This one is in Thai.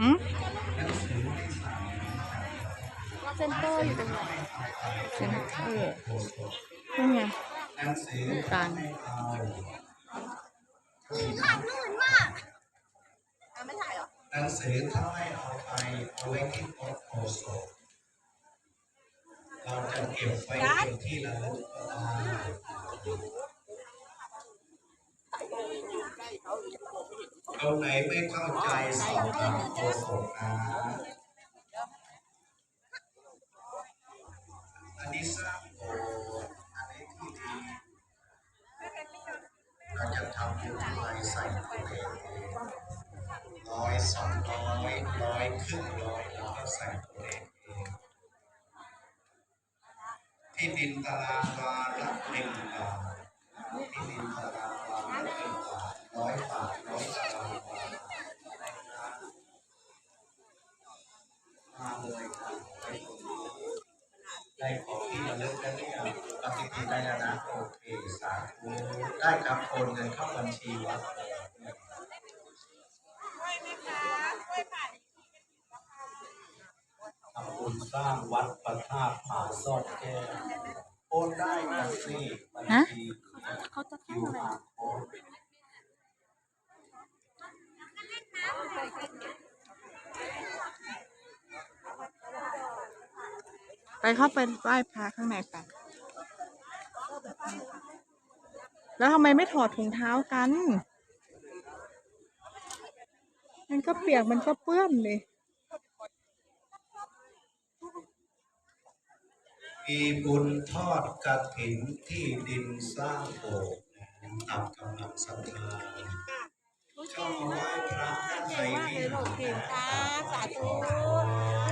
อืมเซนเตอร์อยู่ตรงไหนเซ็นเตอร์นี่ไงหนังสือตรงกลางขาดลื่นมากไม่ถ่ายหรอหนังสือถ้าไม่เอาไปเอาไว้ที่โต๊ะโฆษกเราจะเก็บไว้เป็นที่ระลึกก็ได้ ตรงไหนไม่เข้าใจสอบถามโฆษกนะ อันนี้สร้างโบสถ์อันนี้ที่ดีเราจะทำอยู่ที่ไหนใส่ตัวเองร้อยสองร้อยร้อยครึ่งร้อยแล้วก็ใส่ตัวเองเองที่ดินตารางวาละหนึ่งบาทที่ดินตารางวาละหนึ่งบาทร้อยบาทร้อยตารางวามาเลยครับได้ของที่ระลึกแล้วเนี่ย ปฏิทินได้แล้วนะโอเคสาธุได้ครับโอนเงินเข้าบัญชีวัดทำบุญสร้างวัดพระธาตุผาซอดแก้วโอนได้นะสิบัญชีเขาจะคิทำวอะไรอาไปเข้าไปไหว้พระข้างในไป แล้วทำไมไม่ถอดถุงเท้ากัน มันก็เปียกมันก็เปื้อนเลย มีบุญทอดกระถินที่ดินสร้างโบสถ์ตามกำลังศรัทธาเข้ามาไหว้พระท่านใดวิหารสาธุขอ